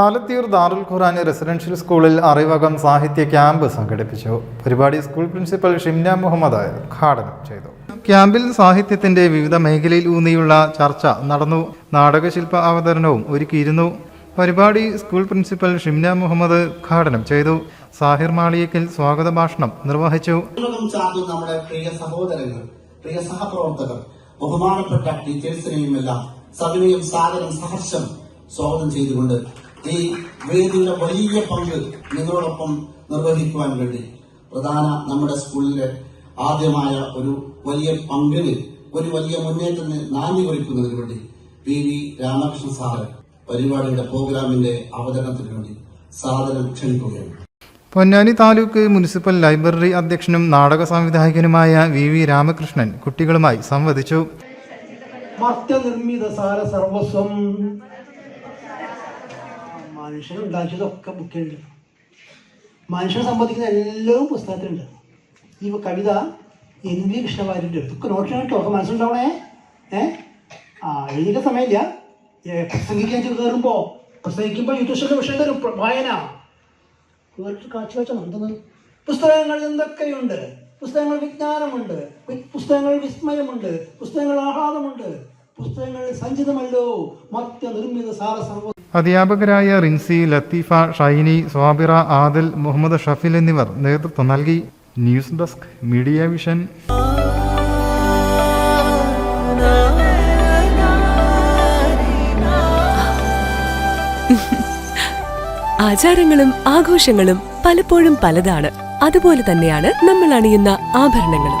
ആലത്തിയൂർ ദാറുൽ ഖുറാൻ residential സ്കൂളിൽ അറിവകം സാഹിത്യ camp സംഘടിപ്പിച്ചു. പരിപാടി സ്കൂൾ പ്രിൻസിപ്പൽ ഷിംന മുഹമ്മദ് ഉദ്ഘാടനം ചെയ്തു. ക്യാമ്പിൽ സാഹിത്യത്തിന്റെ വിവിധ മേഖലയിൽ ഊന്നിയുള്ള ചർച്ച നടന്നു. നാടകശില്പ അവതരണവും ഒരുക്കിയിരുന്നു. പരിപാടി സ്കൂൾ പ്രിൻസിപ്പൽ ഷിംന മുഹമ്മദ് ഉദ്ഘാടനം ചെയ്തു. സാഹിർ മാളിയക്കൽ സ്വാഗത ഭാഷണം നിർവഹിച്ചു നമ്മുടെ പ്രിയ സഹോദരങ്ങൾ പ്രിയ സഹപ്രവർത്തകർ ബഹുമാനപ്പെട്ട ടീച്ചേഴ്സിനെയും എല്ലാം സാദരം സ്വാഗതം ചെയ്തുകൊണ്ട് ഈ വേദിയുടെ വലിയ പങ്ക് നിങ്ങളോടൊപ്പം നിർവഹിക്കുവാൻ വേണ്ടി പ്രധാന നമ്മുടെ സ്കൂളിലെ ആദ്യമായ ഒരു വലിയ പങ്കിന് ഒരു വലിയ മുന്നേറ്റത്തിന് നാന്ദി കുറിക്കുന്നതിന് വേണ്ടി പി വി രാമകൃഷ്ണൻ സാറ് പരിപാടിയുടെ പ്രോഗ്രാമിന്റെ അവതരണത്തിന് വേണ്ടി സാദരം ക്ഷണിക്കുകയാണ്. പൊന്നാനി താലൂക്ക് മുനിസിപ്പൽ ലൈബ്രറി അധ്യക്ഷനും നാടക സംവിധായകനുമായ വി വി രാമകൃഷ്ണൻ കുട്ടികളുമായി സംവദിച്ചു. മർത്യനിർമ്മിത സാര സർവസ്വം മനുഷ്യൻ ഉണ്ടാക്കിയതൊക്കെ ബുക്കിലുണ്ട് മനുഷ്യനെ സംബന്ധിക്കുന്ന എല്ലാം പുസ്തകത്തിലുണ്ട്. ഈ കവിത എൻ വി കൃഷ്ണവാര്യന്റെ ഇതൊക്കെ നോട്ട് കേട്ടോ മനസ്സിലുണ്ടാവണേ? ഏ? ആ എഴുതിയ സമയമില്ല. പ്രസംഗിക്കാൻ കയറുമ്പോൾ പ്രസംഗിക്കുമ്പോൾ യുദ്ധങ്ങളുടെ വിഷയം തരും വായന. കേട്ടിട്ട് കാഴ്ച വെച്ചാൽ എന്തെന്ന്? പുസ്തകങ്ങൾ എന്തൊക്കെയുണ്ട്? പുസ്തകങ്ങൾ വിജ്ഞാനമുണ്ട്. പുസ്തകങ്ങൾ വിസ്മയമുണ്ട്. പുസ്തകങ്ങൾ ആഹ്ലാദമുണ്ട്. പുസ്തകങ്ങൾ സഞ്ചിതമല്ലോ. മത്യ നിർമ്മിത സാര സർവ അധ്യാപകരായ റിൻസി ലത്തീഫ ഷൈനി സ്വാബിറ ആദിൽ മുഹമ്മദ് ഷഫിൽ എന്നിവർ നേതൃത്വം നൽകി. News desk media vision. ആചാരങ്ങളും ആഘോഷങ്ങളും പലപ്പോഴും പലതാണ്. അതുപോലെ തന്നെയാണ് നമ്മൾ അണിയുന്ന ആഭരണങ്ങളും.